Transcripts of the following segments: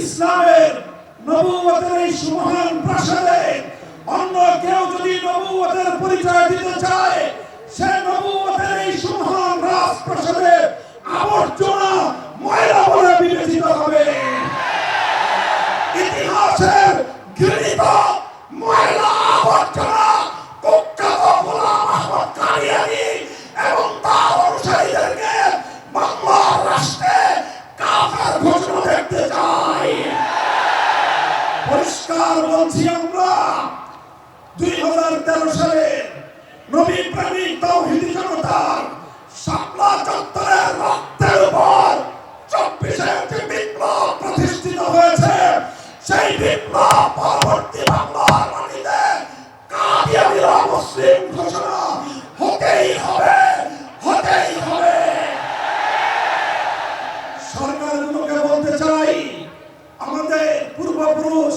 ইসলামের নবুয়তের এই সুমহান প্রাসাদে অন্য কেউ যদি নবুয়তের পরিচয় দিতে চায়, সে নবুয়তের এই সুমহান রাজপ্রাসাদে আবর্জনা পরিষ্কার বলছি আমরা, দুই হাজার তেরো সালে নবী প্রেমিক তৌহিদি জনতার শাপলা চত্বরের রক্তের উপর চব্বিশে একটি বিপ্লব প্রতিষ্ঠিত হয়েছে, সেই বিপ্লব পরবর্তী বাংলার মাটিতে কাদিয়ানিরা মুসলিম ঘোষণা হতেই হবে হতেই হবে। সরকারগুলোকে বলতে চাই, আমাদের পূর্বপুরুষ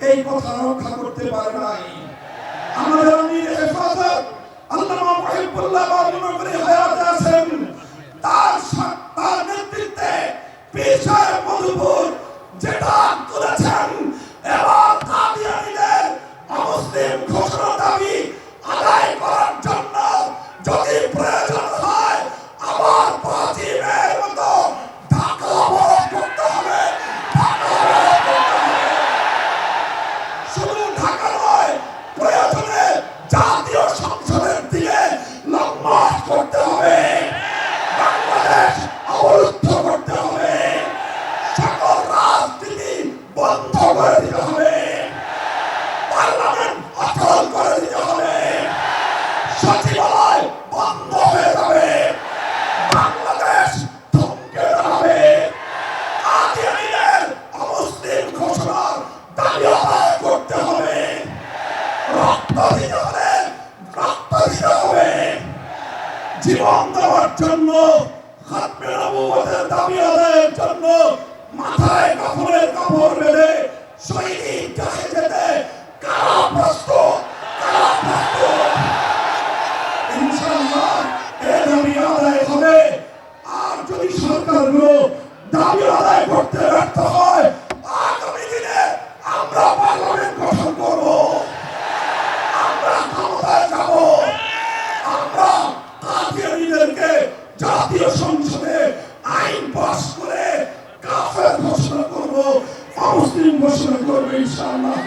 এই কথা রক্ষা করতে পারে নাই। আমাদের আমির হেফাজত আল্লামা মহিবুল্লাহ বাবু নগরী হায়াতে করে দিতে হবে। পার্লামেন্ট অচল করে দিতে হবে। সচিবালয় বন্ধ হয়ে যাবে। বাংলাদেশ থমকে দাঁড়াবে কাদিয়ানীদের অমুসলিম হবে। রক্ত দিতে হবে। রক্ত হবে। জীবন দেওয়ার জন্য খাতমে নবুয়তের দাবি আদায়ের জন্য মাথায় কাপড়ের কাপড় বেঁধে শহীদ কাছে যেতে কারা প্রস্তুত কারা প্রস্তুত ইনশাআল্লাহ এ দাবি আদায় হবে আর যদি সরকারগুলো দাবি আদায় করতে ব্যর্থ হয় আগামী দিনে আমরা পার্লামেন্ট গঠন সংসদে করে কাফের